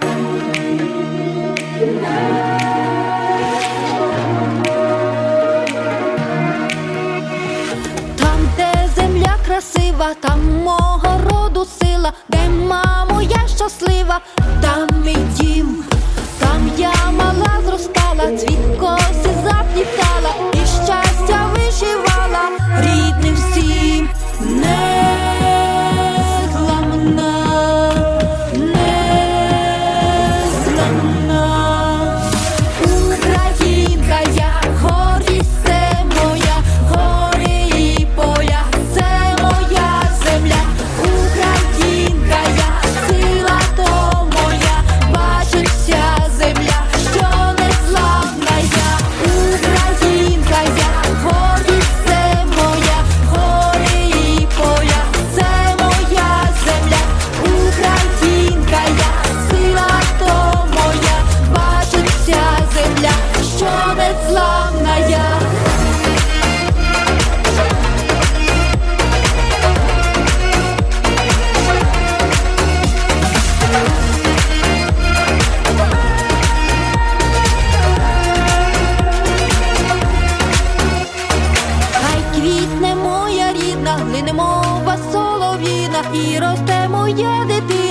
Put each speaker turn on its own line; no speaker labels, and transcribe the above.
Там, де земля красива, там мого роду сила, де мамо я щаслива, там і діти. Квітне моя рідна, глине мова солов'їна і росте моя дитина.